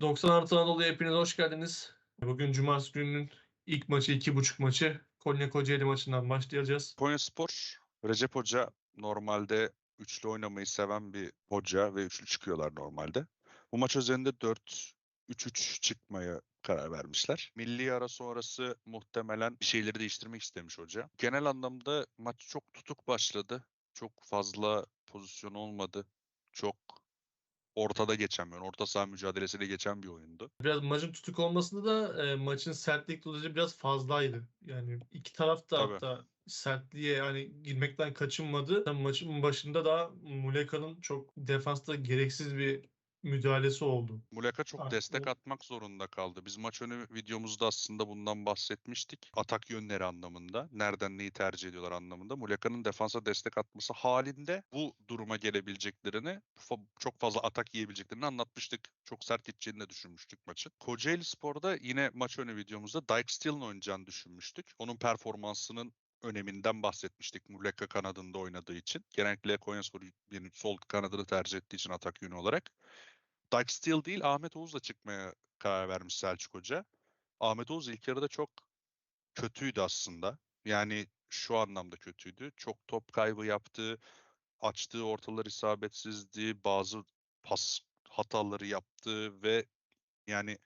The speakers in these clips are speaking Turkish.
90 artı Anadolu'ya hepiniz hoş geldiniz. Bugün Cumartesi gününün ilk maçı, iki buçuk maçı Konya Kocaeli maçından başlayacağız. Konyaspor, Recep Hoca normalde üçlü oynamayı seven bir hoca ve üçlü çıkıyorlar normalde. Bu maç üzerinde 4-3-3 çıkmaya karar vermişler. Milli ara sonrası muhtemelen bir şeyleri değiştirmek istemiş hoca. Genel anlamda maç çok tutuk başladı. Çok fazla pozisyon olmadı. Çok ortada geçen bir oyun, orta saha mücadelesiyle geçen bir oyundu. Biraz maçın tutuk olmasında da e, maçın sertlik dolayı biraz fazlaydı. Yani iki taraf da Tabii. hatta sertliğe yani girmekten kaçınmadı. Maçın başında da Muleka'nın çok defansta gereksiz bir müdahalesi oldu. Muleka çok Ah, destek o- atmak zorunda kaldı. Biz maç önü videomuzda aslında bundan bahsetmiştik. Atak yönleri anlamında. Nereden neyi tercih ediyorlar anlamında. Muleka'nın defansa destek atması halinde bu duruma gelebileceklerini, çok fazla atak yiyebileceklerini anlatmıştık. Çok sert gideceğini de düşünmüştük maçın. Kocaeli Spor'da yine maç önü videomuzda Dyke Steel'in oynayacağını düşünmüştük. Onun performansının öneminden bahsetmiştik Muleka kanadında oynadığı için. Genellikle Konyaspor yani sol kanadını tercih ettiği için atak yönü olarak. Dyke Steel değil Ahmet Oğuz'la çıkmaya karar vermiş Selçuk Hoca. Ahmet Oğuz ilk yarıda çok kötüydü aslında. Yani şu anlamda kötüydü. Çok top kaybı yaptı. Açtığı ortalar isabetsizdi. Bazı pas hataları yaptı ve yani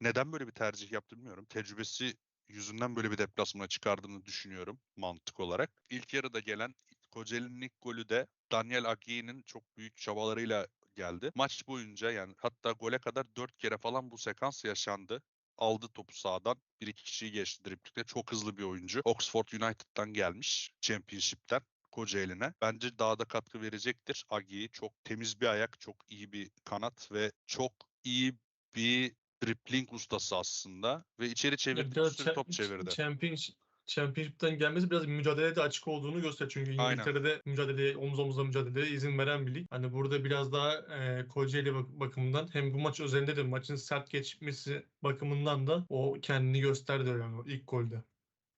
neden böyle bir tercih yaptı bilmiyorum. Tecrübesi yüzünden böyle bir deplasmana çıkardığını düşünüyorum mantık olarak. İlk yarıda gelen Kocaeli'nin ilk golü de Daniel Agi'nin çok büyük çabalarıyla geldi. Maç boyunca yani hatta gole kadar dört kere falan bu sekans yaşandı. Aldı topu sağdan. Bir iki kişiyi geçti driplikle. Çok hızlı bir oyuncu. Oxford United'dan gelmiş. Championship'ten. Kocaeli'ne. Bence daha da katkı verecektir. Agi çok temiz bir ayak, çok iyi bir kanat ve çok iyi bir dribbling ustası aslında. Ve içeri çevirdi, cha- top çevirdi. Champion, Championship'ten gelmesi biraz mücadelede açık olduğunu gösteriyor. Çünkü Aynen. İngiltere'de mücadeleye, omuz omuza mücadeleye izin veren bir lig. Hani burada biraz daha e, Kocaeli bak- bakımından hem bu maç özelinde de maçın sert geçmesi bakımından da o kendini gösterdi yani o ilk golde.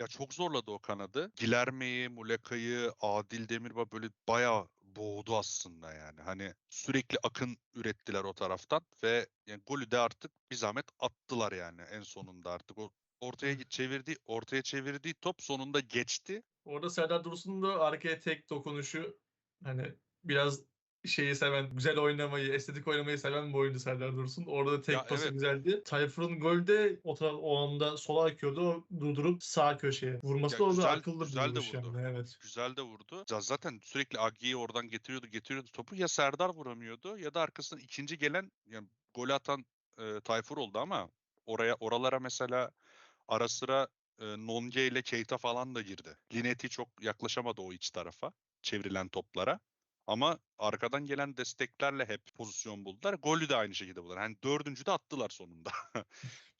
Ya çok zorladı o kanadı. Gilerme'yi, Muleka'yı, Adil Demirbağ böyle bayağı boğdu aslında yani. Hani sürekli akın ürettiler o taraftan ve yani golü de artık bir zahmet attılar yani en sonunda artık o ortaya git çevirdiği ortaya çevirdiği top sonunda geçti. Orada Serdar Dursun'un da arkaya tek dokunuşu hani biraz şeyi seven, güzel oynamayı, estetik oynamayı seven bir oyuncu Serdar Dursun. Orada da tek Ya pası evet. güzeldi. Tayfur'un golde o, taraf, o anda sola akıyordu. O durdurup sağ köşeye. Vurması Ya da güzel- akıllı güzel bir de vuruş vurdu. yani. Evet. Güzel de vurdu. Zaten sürekli Agi'yi oradan getiriyordu, getiriyordu topu. Ya Serdar vuramıyordu ya da arkasından ikinci gelen yani gol atan e, Tayfur oldu ama oraya oralara mesela ara sıra e, Nonge ile Keita falan da girdi. Linetti çok yaklaşamadı o iç tarafa çevrilen toplara. Ama arkadan gelen desteklerle hep pozisyon buldular. Golü de aynı şekilde buldular. Hani dördüncü de attılar sonunda.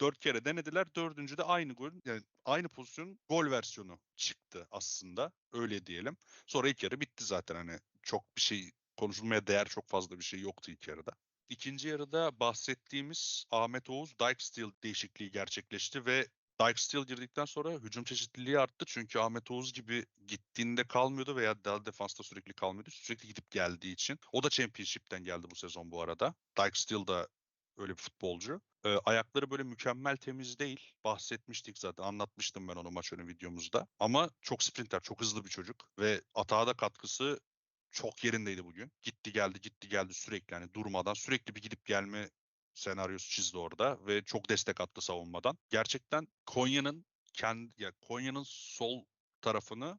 Dört kere denediler. Dördüncü de aynı gol, yani aynı pozisyon gol versiyonu çıktı aslında. Öyle diyelim. Sonra ilk yarı bitti zaten hani çok bir şey konuşulmaya değer çok fazla bir şey yoktu ilk yarıda. İkinci yarıda bahsettiğimiz Ahmet Oğuz Dijksteel değişikliği gerçekleşti ve Dijksteel girdikten sonra hücum çeşitliliği arttı. Çünkü Ahmet Oğuz gibi gittiğinde kalmıyordu veya del defansta sürekli kalmıyordu. Sürekli gidip geldiği için. O da Championship'ten geldi bu sezon bu arada. Dijksteel da öyle bir futbolcu. Ee, ayakları böyle mükemmel temiz değil. Bahsetmiştik zaten. Anlatmıştım ben onu maç önü videomuzda. Ama çok sprinter, çok hızlı bir çocuk. Ve atağa da katkısı çok yerindeydi bugün. Gitti geldi, gitti geldi sürekli. Yani durmadan sürekli bir gidip gelme senaryosu çizdi orada. Ve çok destek attı savunmadan. Gerçekten Konya'nın kendi, ya Konya'nın sol tarafını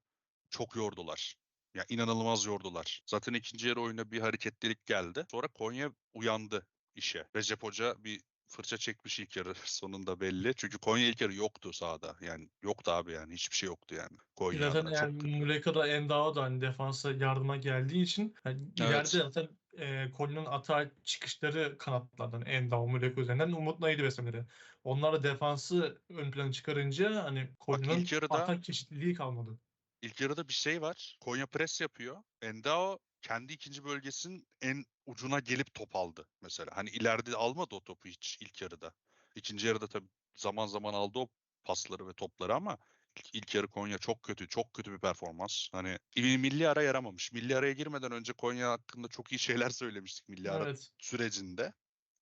çok yordular. Ya inanılmaz yordular. Zaten ikinci yarı oyuna bir hareketlilik geldi. Sonra Konya uyandı işe. Recep Hoca bir fırça çekmiş ilk yarı sonunda belli. Çünkü Konya ilk yarı yoktu sahada. Yani yoktu abi yani. Hiçbir şey yoktu yani. Konya Zaten yani Muleka da Endao da hani defansa yardıma geldiği için yani ileride Evet. zaten e, Konya'nın atağa çıkışları kanatlardan Endao, Muleka üzerinden Umut Naydı beslenleri. Onlar da defansı ön plana çıkarınca hani yarıda- atak çeşitliliği kalmadı. İlk yarıda bir şey var. Konya pres yapıyor. Endao kendi ikinci bölgesinin en ucuna gelip top aldı mesela. Hani ileride almadı o topu hiç ilk yarıda. İkinci yarıda tabii zaman zaman aldı o pasları ve topları ama ilk, yarı Konya çok kötü, çok kötü bir performans. Hani milli ara yaramamış. Milli araya girmeden önce Konya hakkında çok iyi şeyler söylemiştik milli ara Evet. sürecinde.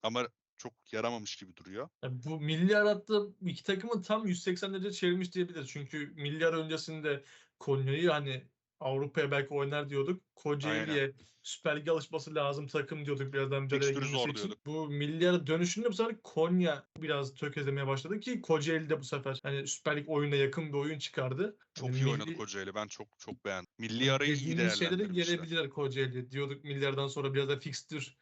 Ama çok yaramamış gibi duruyor. Ya bu milli aratta iki takımı tam 180 derece çevirmiş diyebiliriz. Çünkü milli ara öncesinde Konya'yı hani Avrupa'ya belki oynar diyorduk. Kocaeli'ye Süper Lig alışması lazım takım diyorduk biraz daha mücadele Fikstürü zor için. diyorduk. Bu milli ara dönüşünde bu sefer Konya biraz tökezlemeye başladı ki Kocaeli de bu sefer hani Süper Lig oyununa yakın bir oyun çıkardı. Çok Hani iyi milli- oynadı Kocaeli. Ben çok çok beğendim. Milli arayı iyi dediğimiz şeyleri değerlendirmişler. gelebilirler Kocaeli. Diyorduk milyardan sonra biraz da fikstür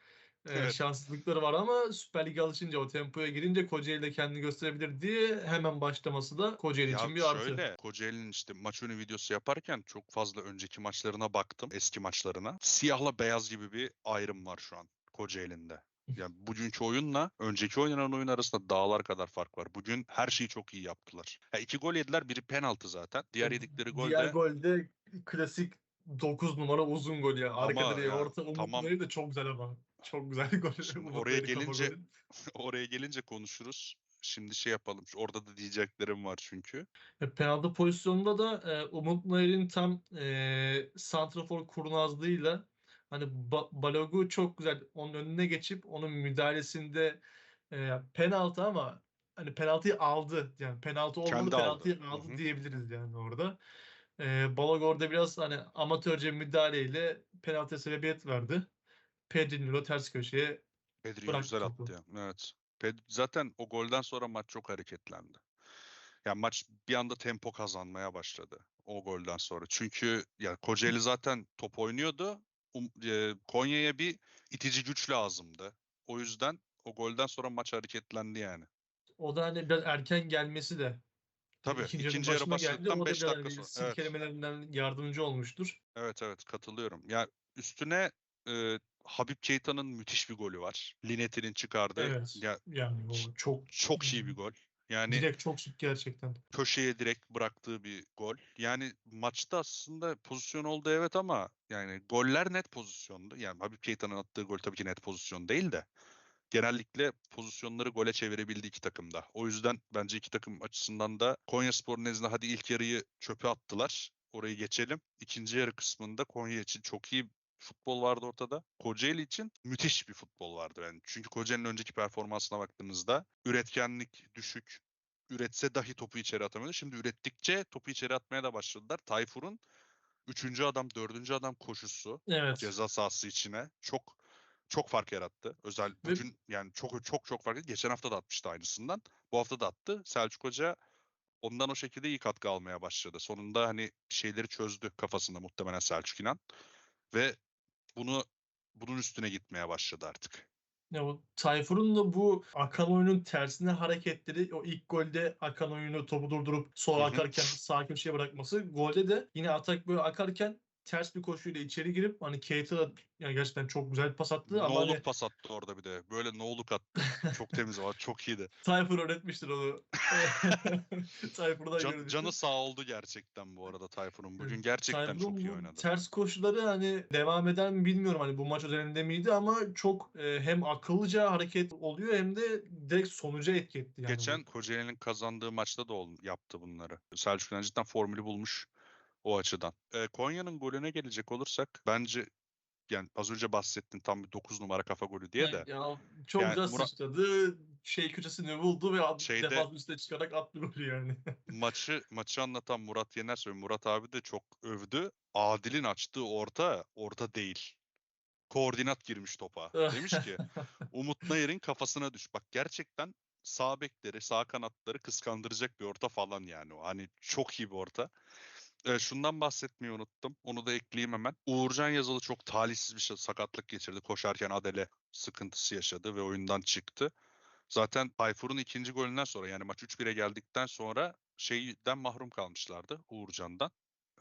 Evet. şanssızlıkları var ama Süper Lig'e alışınca o tempoya girince Kocaeli de kendini gösterebilir diye hemen başlaması da Kocaeli Ya için bir artı. şöyle Kocaeli'nin işte maç önü videosu yaparken çok fazla önceki maçlarına baktım. Eski maçlarına. Siyahla beyaz gibi bir ayrım var şu an Kocaeli'nde. Yani bugünkü oyunla önceki oynanan oyun arasında dağlar kadar fark var. Bugün her şeyi çok iyi yaptılar. Ya iki gol yediler. Biri penaltı zaten. Diğer yedikleri gol Diğer de gol de klasik 9 numara uzun gol ya. Arka direğe orta Umut tamam. De çok güzel ama. Çok güzel bir gol. Oraya gelince- oraya gelince konuşuruz. Şimdi şey yapalım. Orada da diyeceklerim var çünkü. E, Penaltı pozisyonunda da e, Umut Nayır'ın tam e, santrafor kurnazlığıyla hani Ba- Balogu çok güzel onun önüne geçip onun müdahalesinde e, penaltı ama hani penaltıyı aldı. Yani penaltı olmadı Kendi aldı. penaltıyı aldı hı. diyebiliriz yani orada. E, Balogu orada biraz hani amatörce müdahaleyle penaltıya sebebiyet verdi. Pedrinho ters köşeye Bıraktı güzel topu. attı ya. Evet. Ped- zaten o golden sonra maç çok hareketlendi. Yani maç bir anda tempo kazanmaya başladı o golden sonra. Çünkü ya Kocaeli zaten top oynuyordu. Um- e, Konya'ya bir itici güç lazımdı. O yüzden o golden sonra maç hareketlendi yani. o da hani biraz erken gelmesi de Tabii ikinci, ikinci, yarı başladıktan O da 5 biraz dakika hani sonra. Evet. silkelemelerinden yardımcı olmuştur. Evet evet katılıyorum. Ya üstüne e, Habib Keita'nın müthiş bir golü var. Linetti'nin çıkardığı. Evet. Ya Yani o çok çok iyi bir gol. Yani direkt çok şık gerçekten. köşeye direkt bıraktığı bir gol. Yani maçta aslında pozisyon oldu evet ama yani goller net pozisyondu. Yani Habib Keita'nın attığı gol tabii ki net pozisyon değil de genellikle pozisyonları gole çevirebildi iki takım da. O yüzden bence iki takım açısından da Konyaspor nezdinde hadi ilk yarıyı çöpe attılar. Orayı geçelim. İkinci yarı kısmında Konya için çok iyi futbol vardı ortada. Kocaeli için müthiş bir futbol vardı yani. Çünkü Kocaeli'nin önceki performansına baktığınızda üretkenlik düşük. Üretse dahi topu içeri atamıyordu. Şimdi ürettikçe topu içeri atmaya da başladılar. Tayfur'un üçüncü adam, dördüncü adam koşusu Evet. ceza sahası içine çok çok fark yarattı. Özel bugün yani çok çok çok fark etti. Geçen hafta da atmıştı aynısından. Bu hafta da attı. Selçuk Hoca ondan o şekilde iyi katkı almaya başladı. Sonunda hani şeyleri çözdü kafasında muhtemelen Selçuk İnan. Ve bunu bunun üstüne gitmeye başladı artık. Ya o Tayfur'un da bu akan oyunun tersine hareketleri o ilk golde akan oyunu topu durdurup sola akarken sağ köşeye bırakması. Golde de yine atak böyle akarken ters bir koşuyla içeri girip hani Keita yani gerçekten çok güzel bir pas attı ama No'luk hani pas attı orada bir de. Böyle no'luk attı. Çok temiz ama çok iyiydi. Tayfur öğretmiştir onu. Tayfur'dan Can- görmüştür. canı sağ oldu gerçekten bu arada Tayfun'un. Bugün gerçekten Tayfur'un çok iyi oynadı. Ters koşuları hani devam eden mi bilmiyorum hani bu maç üzerinde miydi ama çok e, hem akıllıca hareket oluyor hem de direkt sonuca etki etti yani. Geçen Kocaeli'nin kazandığı maçta da ol- yaptı bunları. Selçuk İnan cidden formülü bulmuş o açıdan. Ee, Konya'nın golüne gelecek olursak bence yani az önce bahsettin tam bir 9 numara kafa golü diye de Ya çok Yani güzel Murat- sıçradı. Şey köşesini buldu ve Şeyde- defans üstüne çıkarak attı golü yani. maçı maçı anlatan Murat Yener söylüyor. Murat abi de çok övdü. Adil'in açtığı orta orta değil. Koordinat girmiş topa. Demiş ki Umut Nayır'ın kafasına düş. Bak gerçekten sağ bekleri, sağ kanatları kıskandıracak bir orta falan yani o. Hani çok iyi bir orta. Ee, şundan bahsetmeyi unuttum. Onu da ekleyeyim hemen. Uğurcan Yazılı çok talihsiz bir şey, sakatlık geçirdi. Koşarken Adele sıkıntısı yaşadı ve oyundan çıktı. Zaten Tayfur'un ikinci golünden sonra yani maç 3-1'e geldikten sonra şeyden mahrum kalmışlardı Uğurcan'dan.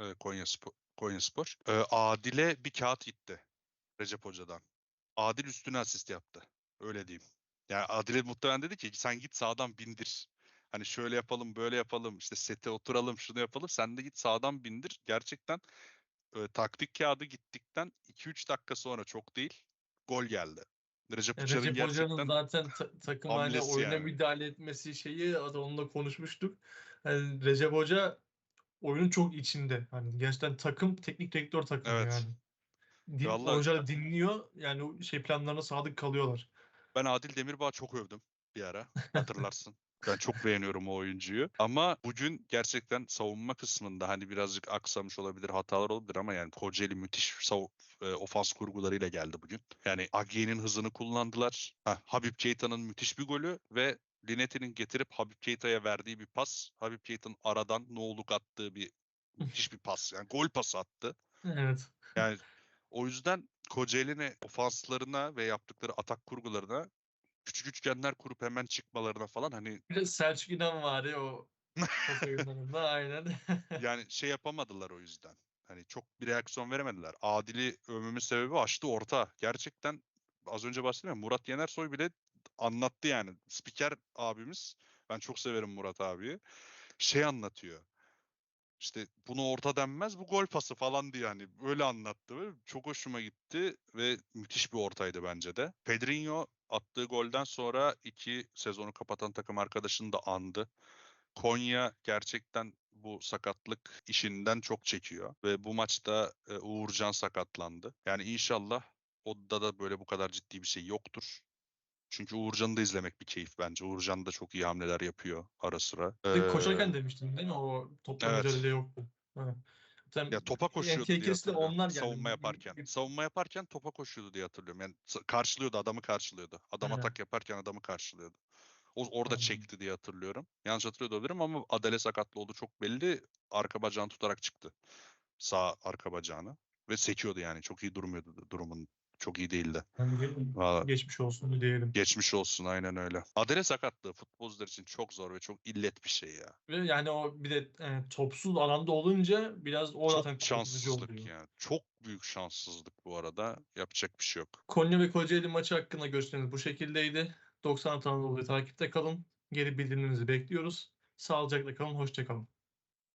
E, Konya Spor. Konya Spor. Ee, Adil'e bir kağıt gitti Recep Hoca'dan. Adil üstüne asist yaptı. Öyle diyeyim. Yani Adil'e muhtemelen dedi ki sen git sağdan bindir. Hani şöyle yapalım, böyle yapalım, işte sete oturalım, şunu yapalım. Sen de git sağdan bindir. Gerçekten e, taktik kağıdı gittikten 2-3 dakika sonra çok değil gol geldi. Recep Yani Uçar'ın Recep gerçekten zaten ta- takım hani oyuna yani. müdahale etmesi şeyi onunla konuşmuştuk. Yani Recep Hoca oyunun çok içinde. Hani gerçekten takım teknik direktör takımı Evet. yani. Din, Vallahi- hoca dinliyor yani şey planlarına sadık kalıyorlar. Ben Adil Demirbağ'ı çok övdüm bir ara. Hatırlarsın. Ben çok beğeniyorum o oyuncuyu. Ama bugün gerçekten savunma kısmında hani birazcık aksamış olabilir, hatalar olabilir ama yani Kocaeli müthiş sav- e, ofans kurgularıyla geldi bugün. Yani Agiye'nin hızını kullandılar. Ha, Habib Keita'nın müthiş bir golü ve Linetti'nin getirip Habib Keita'ya verdiği bir pas. Habib Keita'nın aradan no'luk attığı bir müthiş bir pas. Yani gol pası attı. Evet. Yani o yüzden Kocaeli'ne ofanslarına ve yaptıkları atak kurgularına küçük üçgenler kurup hemen çıkmalarına falan hani Selçuk İnan var ya o oyunlarında aynen. yani şey yapamadılar o yüzden. Hani çok bir reaksiyon veremediler. Adil'i övmemin sebebi açtı orta. Gerçekten az önce bahsettim ya Murat Yenersoy bile anlattı yani. Spiker abimiz ben çok severim Murat abiyi. Şey anlatıyor. İşte bunu orta denmez bu gol pası falan diye hani böyle anlattı. Böyle çok hoşuma gitti ve müthiş bir ortaydı bence de. Pedrinho attığı golden sonra iki sezonu kapatan takım arkadaşını da andı. Konya gerçekten bu sakatlık işinden çok çekiyor ve bu maçta e, Uğurcan sakatlandı. Yani inşallah Odda da böyle bu kadar ciddi bir şey yoktur. Çünkü Uğurcan'ı da izlemek bir keyif bence. Uğurcan da çok iyi hamleler yapıyor ara sıra. Ee, koşarken demiştin değil mi? O topla evet. mücadele yoktu. Ha. Zaten Ya topa koşuyordu diye tehlikesi de hatırlıyorum. onlar geldi. Savunma yaparken. Savunma yaparken topa koşuyordu diye hatırlıyorum. Yani karşılıyordu, adamı karşılıyordu. Adam Aynen. atak yaparken adamı karşılıyordu. O orada Aynen. çekti diye hatırlıyorum. Yanlış hatırlıyor olabilirim ama Adele sakatlı oldu çok belli. Arka bacağını tutarak çıktı. Sağ arka bacağını. Ve sekiyordu yani. Çok iyi durmuyordu durumun. Çok iyi değildi. Yani Valla geçmiş olsun diyelim. geçmiş olsun aynen öyle. Adele sakatlığı futbolcular için çok zor ve çok illet bir şey ya. Ve yani o bir de e, topsuz alanda olunca biraz o zaten Çok şanssızlık oluyor. yani. Çok büyük şanssızlık bu arada. Yapacak bir şey yok. Konya ve Kocaeli maçı hakkında görüşleriniz bu şekildeydi. 90 Anadolu'yu takipte kalın. Geri bildirimlerinizi bekliyoruz. Sağlıcakla kalın, hoşça kalın.